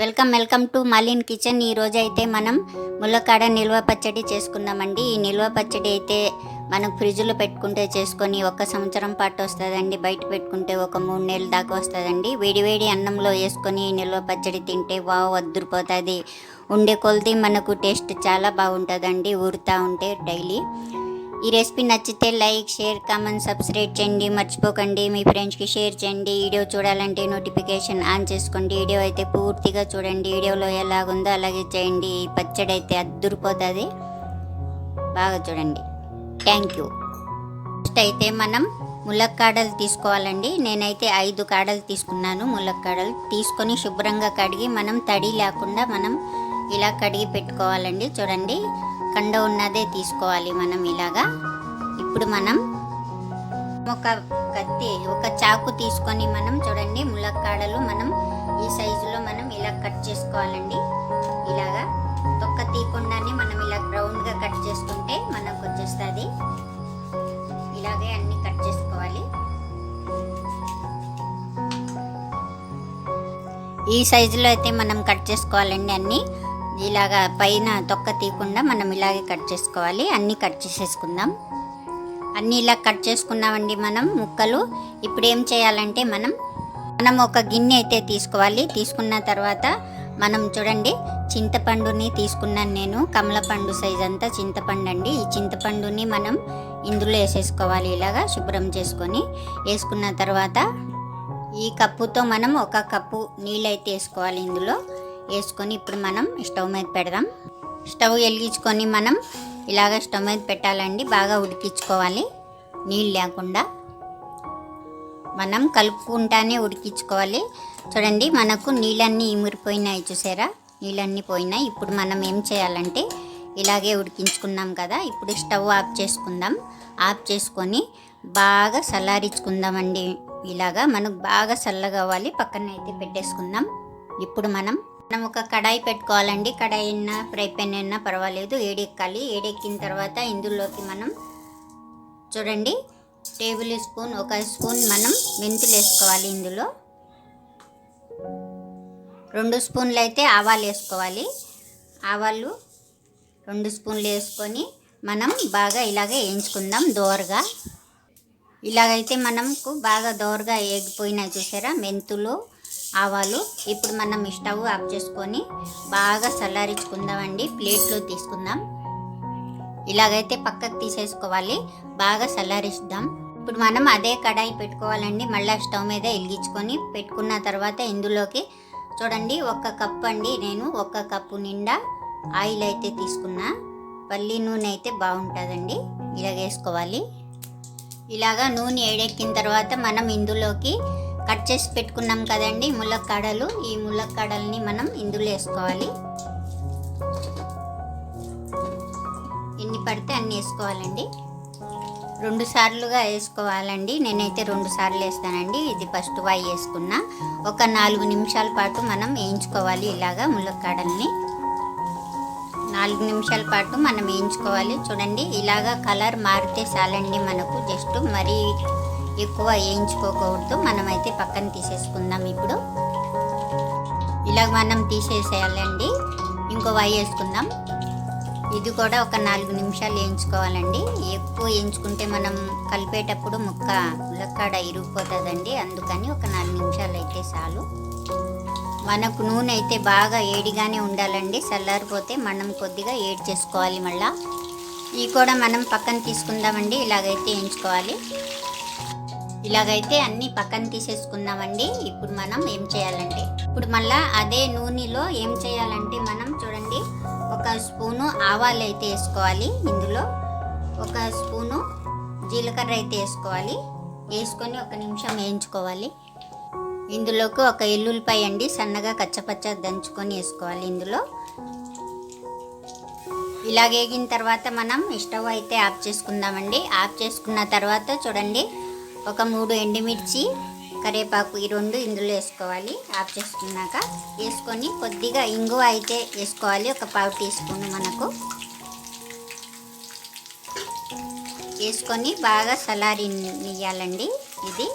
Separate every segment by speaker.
Speaker 1: Welcome welcome to Malin kitchen. ఈ అయితే మనం ములక్కాడ నిల్వ పచ్చడి చేసుకుందామండి. ఈ నిల్వ పచ్చడి అయితే మనం ఫ్రిడ్జ్లో పెట్టుకుంటే చేసుకొని ఒక సంవత్సరం పాటు వస్తుందండి. బయట పెట్టుకుంటే ఒక మూడు నెలల దాకా వస్తుందండి. వేడివేడి అన్నంలో వేసుకొని ఈ నిల్వ పచ్చడి తింటే వావ్ అద్దరిపోతుంది. ఉండే కొలది మనకు టేస్ట్ చాలా బాగుంటుందండి. ఊరుతూ ఉంటే డైలీ. ఈ రెసిపీ నచ్చితే లైక్ షేర్ కామెంట్ సబ్స్క్రైబ్ చేయండి. మర్చిపోకండి. మీ ఫ్రెండ్స్కి షేర్ చేయండి. వీడియో చూడాలంటే నోటిఫికేషన్ ఆన్ చేసుకోండి. వీడియో అయితే పూర్తిగా చూడండి. వీడియోలో ఎలాగుందో అలాగే చేయండి. ఈ పచ్చడి అయితే అద్దురిపోతుంది. బాగా చూడండి. థ్యాంక్ యూ ఫస్ట్ అయితే మనం ములక్కాడలు తీసుకోవాలండి. నేనైతే ఐదు కాడలు తీసుకున్నాను. ములక్కాడలు తీసుకొని శుభ్రంగా కడిగి మనం తడి లేకుండా మనం ఇలా కడిగి పెట్టుకోవాలండి. చూడండి కండ ఉన్నదే తీసుకోవాలి మనం ఇలాగా. ఇప్పుడు మనం ఒక కత్తి ఒక చాకు తీసుకొని మనం చూడండి ములక్కాడలు మనం ఈ సైజులో మనం ఇలా కట్ చేసుకోవాలండి. ఇలాగా తొక్క తీయకుండానే మనం ఇలా రౌండ్గా కట్ చేసుకుంటే మనకు వచ్చేస్తుంది. ఇలాగే అన్ని కట్ చేసుకోవాలి. ఈ సైజులో అయితే మనం కట్ చేసుకోవాలండి అన్నీ. ఇలాగా పైన తొక్క తీయకుండా మనం ఇలాగే కట్ చేసుకోవాలి. అన్నీ కట్ చేసేసుకుందాం. అన్నీ ఇలా కట్ చేసుకున్నామండి మనం ముక్కలు. ఇప్పుడు ఏం చేయాలంటే మనం మనం ఒక గిన్నె అయితే తీసుకోవాలి. తీసుకున్న తర్వాత మనం చూడండి చింతపండుని తీసుకున్నాను నేను. కమలపండు సైజ్ అంతా చింతపండు అండి. ఈ చింతపండుని మనం ఇందులో వేసేసుకోవాలి ఇలాగా శుభ్రం చేసుకొని. వేసుకున్న తర్వాత ఈ కప్పుతో మనం ఒక కప్పు నీళ్ళు అయితే వేసుకోవాలి ఇందులో. వేసుకొని ఇప్పుడు మనం స్టవ్ మీద పెడదాం. స్టవ్ వెలిగించుకొని మనం ఇలాగ స్టవ్ మీద పెట్టాలండి బాగా ఉడికించుకోవాలి. నీళ్ళు లేకుండా మనం కలుపుకుంటానే ఉడికించుకోవాలి. చూడండి మనకు నీళ్ళన్నీ ఇమిరిపోయినాయి చూసారా? నీళ్ళన్నీ పోయినాయి. ఇప్పుడు మనం ఏం చేయాలంటే ఇలాగే ఉడికించుకున్నాం కదా ఇప్పుడు స్టవ్ ఆఫ్ చేసుకుందాం. ఆఫ్ చేసుకొని బాగా చల్లారించుకుందామండి. ఇలాగా మనకు బాగా చల్లగా అవ్వాలి పక్కన అయితే పెట్టేసుకుందాం. ఇప్పుడు మనం మనం ఒక కడాయి పెట్టుకోవాలండి. కడాయి అయినా ఫ్రై పెన్ అయినా పర్వాలేదు. ఏడెక్కాలి. ఏడెక్కిన తర్వాత ఇందులోకి మనం చూడండి. టేబుల్ స్పూన్ ఒక స్పూన్ మనం మెంతులు వేసుకోవాలి ఇందులో. రెండు స్పూన్లు అయితే ఆవాలు వేసుకోవాలి. ఆవాలు రెండు స్పూన్లు వేసుకొని మనం బాగా ఇలాగే వేయించుకుందాం దోరగా. ఇలాగైతే మనకు బాగా దోరగా వేగిపోయినాయి చూసారా? మెంతులు ఆవాలు ఇప్పుడు మనం స్టవ్ ఆఫ్ చేసుకొని బాగా చల్లారించుకుందామండి. ప్లేట్లో తీసుకుందాం. ఇలాగైతే పక్కకు తీసేసుకోవాలి. బాగా చల్లారిస్తాం ఇప్పుడు మనం అదే కడాయి పెట్టుకోవాలండి. మళ్ళీ స్టవ్ మీద వెలిగించుకొని పెట్టుకున్న తర్వాత ఇందులోకి చూడండి ఒక కప్ అండి. నేను ఒక కప్పు నిండా ఆయిల్ అయితే తీసుకున్నా. పల్లి నూనె అయితే బాగుంటుందండి. ఇలాగ వేసుకోవాలి ఇలాగా నూనె ఏడెక్కిన తర్వాత మనం ఇందులోకి కట్ చేసి పెట్టుకున్నాం కదండి ములక్కాడలు. ఈ ములక్కాడల్ని మనం ఇందులో వేసుకోవాలి. ఎన్ని పడితే అన్ని వేసుకోవాలండి. రెండు సార్లుగా వేసుకోవాలండి. నేనైతే రెండు సార్లు వేస్తానండి. ఇది ఫస్ట్ వై వేసుకున్నా. ఒక నాలుగు నిమిషాల పాటు మనం వేయించుకోవాలి ఇలాగా ములక్కాడల్ని. నాలుగు నిమిషాల పాటు మనం వేయించుకోవాలి. చూడండి ఇలాగా కలర్ మారితే చాలండి మనకు. జస్ట్ మరీ ఎక్కువ వేయించుకోకూడదు. మనమైతే పక్కన తీసేసుకుందాం ఇప్పుడు. ఇలా మనం తీసేసేయాలండి. ఇంకో వై వేసుకుందాం. ఇది కూడా ఒక నాలుగు నిమిషాలు వేయించుకోవాలండి. ఎక్కువ వేయించుకుంటే మనం కలిపేటప్పుడు ముక్క ములక్కాడ ఇరిగిపోతుందండి అందుకని ఒక నాలుగు నిమిషాలు అయితే చాలు. మనకు నూనె అయితే బాగా ఏడిగానే ఉండాలండి. చల్లారిపోతే మనం కొద్దిగా ఏడ్ చేసుకోవాలి మళ్ళీ. ఇవి కూడా మనం పక్కన తీసుకుందామండి. ఇలాగైతే వేయించుకోవాలి. ఇలాగైతే అన్ని పక్కన తీసేసుకుందామండి. ఇప్పుడు మనం ఏం చేయాలంటే ఇప్పుడు మళ్ళా అదే నూనెలో ఏం చేయాలంటే మనం చూడండి ఒక స్పూను ఆవాలు అయితే వేసుకోవాలి. ఇందులో ఒక స్పూను జీలకర్ర అయితే వేసుకోవాలి. వేసుకొని ఒక నిమిషం వేయించుకోవాలి. ఇందులోకి ఒక ఎల్లుల్లిపాయ అండి సన్నగా కచ్చపచ్చ దంచుకొని వేసుకోవాలి ఇందులో. ఇలా వేగిన తర్వాత మనం స్టవ్ అయితే ఆఫ్ చేసుకుందామండి. ఆఫ్ చేసుకున్న తర్వాత చూడండి ఒక మూడు ఎండుమిర్చి కరివేపాకు ఈ రెండు ఇందులో వేసుకోవాలి. ఆఫ్ చేసుకున్నాక వేసుకొని కొద్దిగా ఇంగువ అయితే వేసుకోవాలి. ఒక పావు టీ స్పూన్ మనకు. వేసుకొని బాగా సలారి నియ్యాలండి ఇది.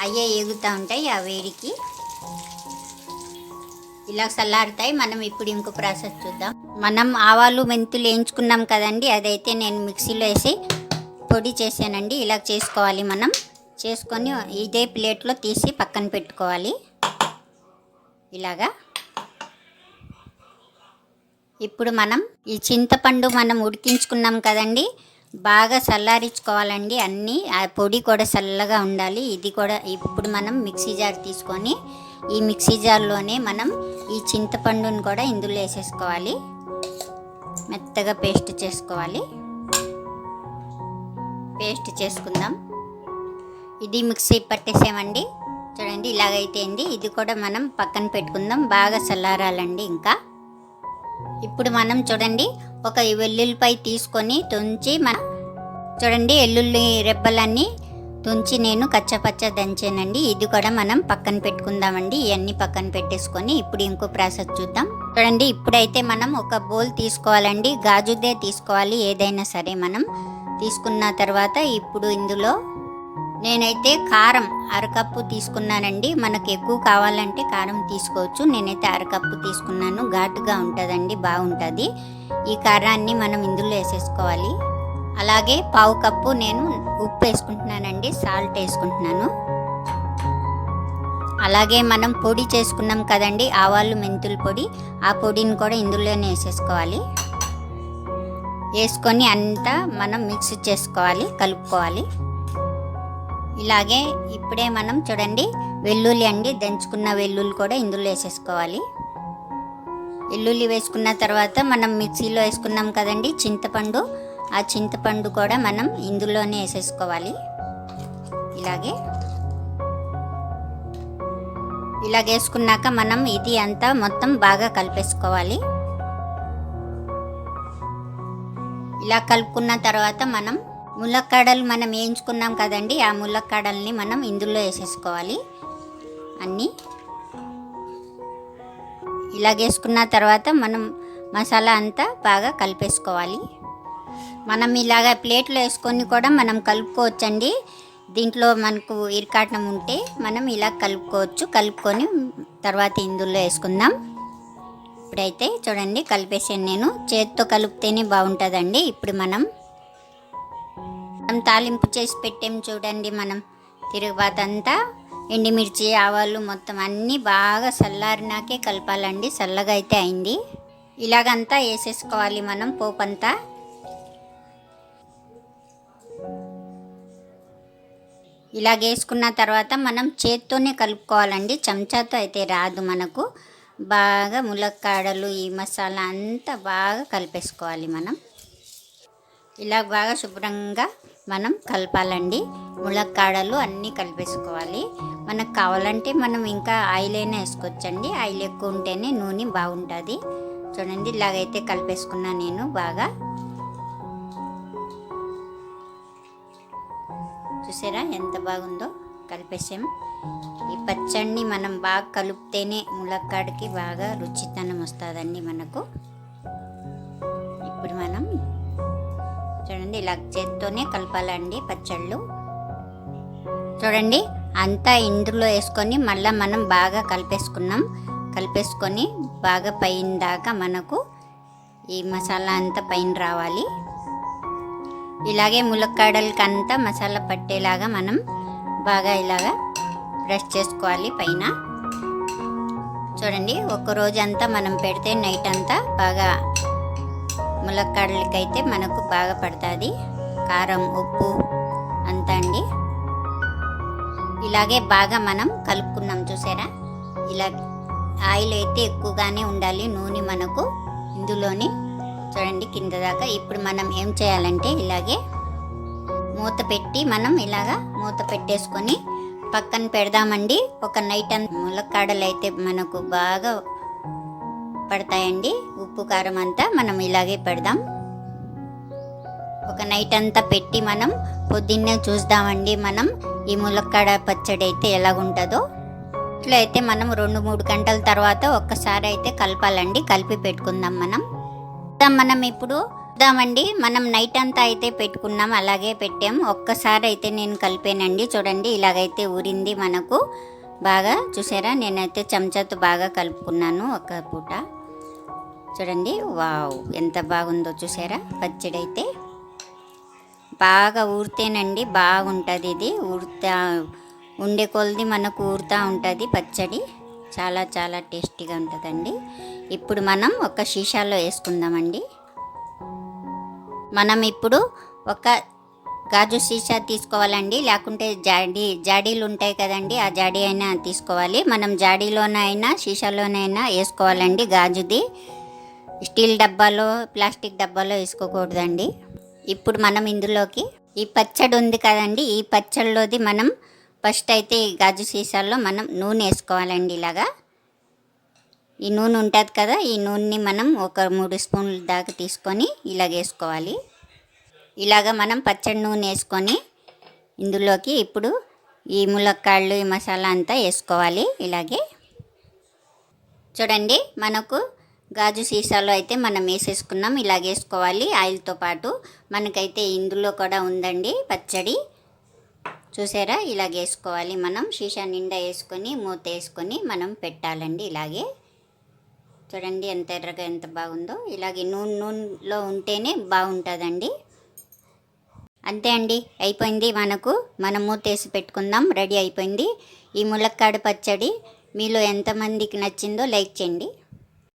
Speaker 1: అయ్యే ఎగుతూ ఉంటాయి ఆ వేడికి. ఇలా చల్లారుతాయి మనం ఇప్పుడు ఇంకో ప్రాసెస్ చూద్దాం. మనం ఆవాలు మెంతులు వేయించుకున్నాం కదండి అదైతే నేను మిక్సీలో వేసి పొడి చేశానండి. ఇలా చేసుకోవాలి మనం. చేసుకొని ఇదే ప్లేట్లో తీసి పక్కన పెట్టుకోవాలి. ఇలాగా. ఇప్పుడు మనం ఈ చింతపండు మనం ఉడికించుకున్నాం కదండి. బాగా చల్లారించుకోవాలండి అన్నీ. ఆ పొడి కూడా చల్లగా ఉండాలి. ఇది కూడా ఇప్పుడు మనం మిక్సీ జార్ తీసుకొని ఈ మిక్సీ జార్లోనే మనం ఈ చింతపండుని కూడా ఇందులో వేసేసుకోవాలి. మెత్తగా పేస్ట్ చేసుకోవాలి. పేస్ట్ చేసుకుందాం. ఇది మిక్సీ పట్టేసామండి చూడండి ఇలాగైతే అయింది ఇది కూడా మనం పక్కన పెట్టుకుందాం. బాగా చల్లారాలండి ఇంకా. ఇప్పుడు మనం చూడండి ఒక వెల్లుల్లిపై తీసుకొని తుంచి మన చూడండి ఎల్లుల్లి రెబ్బలన్నీ తుంచి నేను కచ్చపచ్చ దంచానండి. ఇది కూడా మనం పక్కన పెట్టుకుందామండి. ఇవన్నీ పక్కన పెట్టేసుకొని ఇప్పుడు ఇంకో ప్రాసెస్ చూద్దాం. చూడండి ఇప్పుడైతే మనం ఒక బౌల్ తీసుకోవాలండి. గాజుదే తీసుకోవాలి ఏదైనా సరే మనం. తీసుకున్న తర్వాత ఇప్పుడు ఇందులో నేనైతే కారం అరకప్పు తీసుకున్నానండి. మనకు ఎక్కువ కావాలంటే కారం తీసుకోవచ్చు. నేనైతే అరకప్పు తీసుకున్నాను. ఘాటుగా ఉంటుందండి బాగుంటుంది. ఈ కారాన్ని మనం ఇందులో వేసేసుకోవాలి. అలాగే పావు కప్పు నేను ఉప్పు వేసుకుంటున్నానండి సాల్ట్ వేసుకుంటున్నాను. అలాగే మనం పొడి చేసుకున్నాం కదండి ఆవాలు మెంతుల పొడి. ఆ పొడిని కూడా ఇందులోనే వేసేసుకోవాలి. వేసుకొని అంతా మనం మిక్స్ చేసుకోవాలి కలుపుకోవాలి. ఇలాగే ఇప్పుడే మనం చూడండి వెల్లుల్లి అండి దంచుకున్న వెల్లుల్లి కూడా ఇందులో వేసేసుకోవాలి. వెల్లుల్లి వేసుకున్న తర్వాత మనం మిక్సీలో వేసుకున్నాం కదండి చింతపండు. ఆ చింతపండు కూడా మనం ఇందులోనే వేసేసుకోవాలి. ఇలాగే. ఇలాగ వేసుకున్నాక మనం ఇది అంతా మొత్తం బాగా కలిపేసుకోవాలి. ఇలా కలుపుకున్న తర్వాత మనం ములక్కాడలు మనం వేయించుకున్నాం కదండి ఆ ములక్కాడల్ని మనం ఇందులో వేసేసుకోవాలి. అన్నీ ఇలా వేసుకున్న తర్వాత మనం మసాలా అంతా బాగా కలిపేసుకోవాలి. మనం ఇలాగ ప్లేట్లో వేసుకొని కూడా మనం కలుపుకోవచ్చండి. దీంట్లో మనకు ఇరికాటం ఉంటే మనం ఇలా కలుపుకోవచ్చు. కలుపుకొని తర్వాత ఇందులో వేసుకుందాం. ఇప్పుడైతే చూడండి కలిపేసాను నేను. చేతితో కలిపితేనే బాగుంటుందండి. ఇప్పుడు మనం మనం తాలింపు చేసి పెట్టాం చూడండి మనం. తిరుగుబాత అంతా ఎండుమిర్చి ఆవాలు మొత్తం అన్నీ బాగా చల్లారినాకే కలపాలండి. చల్లగా అయితే అయింది. ఇలాగంతా వేసేసుకోవాలి మనం పోపంతా. ఇలాగేసుకున్న తర్వాత మనం చేత్తోనే కలుపుకోవాలండి. చెంచాతో అయితే రాదు మనకు. బాగా ములక్కాడలు ఈ మసాలా అంతా బాగా కలిపేసుకోవాలి మనం. ఇలా బాగా శుభ్రంగా మనం కలపాలండి. ములక్కాడలు అన్నీ కలిపేసుకోవాలి. మనకు కావాలంటే మనం ఇంకా ఆయిల్ అయినా వేసుకోవచ్చండి. ఆయిల్ ఎక్కువ ఉంటేనే నూనె బాగుంటుంది. చూడండి ఇలాగైతే కలిపేసుకున్నా నేను బాగా. చూసారా ఎంత బాగుందో? కలిపేసాం ఈ పచ్చడిని మనం బాగా కలిపితేనే ములక్కాడికి బాగా రుచితనం వస్తుందండి మనకు. ఇప్పుడు మనం చూడండి ఇలా చేత్తోనే కలపాలండి పచ్చళ్ళు. చూడండి అంతా ఇందులో వేసుకొని మళ్ళీ మనం బాగా కలిపేసుకున్నాం. కలిపేసుకొని బాగా పైన దాకా మనకు ఈ మసాలా అంతా పైన రావాలి. ఇలాగే ములక్కాడలకి అంతా మసాలా పట్టేలాగా మనం బాగా ఇలాగా బ్రష్ చేసుకోవాలి పైన. చూడండి ఒక రోజు అంతా మనం పెడితే నైట్ అంతా బాగా ములక్కాడలకైతే మనకు బాగా పడుతుంది. కారం ఉప్పు అంతా అండి. ఇలాగే బాగా మనం కలుపుకున్నాం చూసారా? ఇలా ఆయిల్ అయితే ఎక్కువగానే ఉండాలి నూనె మనకు ఇందులోని. చూడండి కింద దాకా ఇప్పుడు మనం ఏం చేయాలంటే ఇలాగే మూత పెట్టి మనం ఇలాగా మూత పెట్టేసుకొని పక్కన పెడదామండి. ఒక నైట్ అంత ములక్కాడలు అయితే మనకు బాగా పడతాయండి. ఉప్పు కారం అంతా మనం ఇలాగే పెడదాం. ఒక నైట్ అంతా పెట్టి మనం పొద్దున్నే చూద్దామండి మనం ఈ ములక్కాడ పచ్చడి అయితే ఎలాగుంటుందో. ఇట్లా అయితే మనం రెండు మూడు గంటల తర్వాత ఒక్కసారి అయితే కలపాలండి. కలిపి పెట్టుకుందాం మనం. మనం ఇప్పుడు. చూద్దామండి మనం నైట్ అంతా అయితే పెట్టుకున్నాం అలాగే పెట్టాం. ఒక్కసారి అయితే నేను కలిపానండి. చూడండి ఇలాగైతే ఊరింది మనకు. బాగా చూసారా? నేనైతే చెంచాతో బాగా కలుపుకున్నాను ఒక పూట. చూడండి వావ్ ఎంత బాగుందో చూసారా? పచ్చడి అయితే బాగా ఊరితేనండి బాగుంటుంది ఇది. ఊరుతా ఉండే కొలది మనకు ఊరుతూ ఉంటుంది పచ్చడి. చాలా చాలా టేస్టీగా ఉంటుందండి. ఇప్పుడు మనం ఒక సీసాలో వేసుకుందామండి. మనం ఇప్పుడు ఒక గాజు సీసా తీసుకోవాలండి లేకుంటే జాడీ జాడీలు ఉంటాయి కదండి ఆ జాడీ అయినా తీసుకోవాలి. మనం జాడీలోనైనా సీసాలోనైనా వేసుకోవాలండి గాజుది. స్టీల్ డబ్బాలో ప్లాస్టిక్ డబ్బాలో వేసుకోకూడదండి. ఇప్పుడు మనం ఇందులోకి ఈ పచ్చడి ఉంది కదండి ఈ పచ్చడిలోది మనం ఫస్ట్ అయితే ఈ గాజు సీసాల్లో మనం నూనె వేసుకోవాలండి ఇలాగా. ఈ నూనె ఉంటుంది కదా ఈ నూనెని మనం ఒక మూడు స్పూన్ల దాకా తీసుకొని ఇలాగ వేసుకోవాలి. ఇలాగ మనం పచ్చడి నూనె వేసుకొని ఇందులోకి ఇప్పుడు ఈ ములక్కాళ్ళు ఈ మసాలా అంతా వేసుకోవాలి ఇలాగే. చూడండి మనకు గాజు సీసాలో అయితే మనం వేసేసుకున్నాం ఇలాగ వేసుకోవాలి. ఆయిల్తో పాటు మనకైతే ఇందులో కూడా ఉందండి పచ్చడి. చూసారా? ఇలాగ వేసుకోవాలి మనం. సీసా నిండా వేసుకొని మూత వేసుకొని మనం పెట్టాలండి ఇలాగే. చూడండి ఎంత ఎర్రగా ఎంత బాగుందో. ఇలాగే నూనె నూనెలో ఉంటేనే బాగుంటుందండి. అంతే అండి అయిపోయింది మనకు. మనం మూతేసి పెట్టుకుందాం రెడీ అయిపోయింది. ఈ ములక్కాడ పచ్చడి మీలో ఎంతమందికి నచ్చిందో లైక్ చేయండి.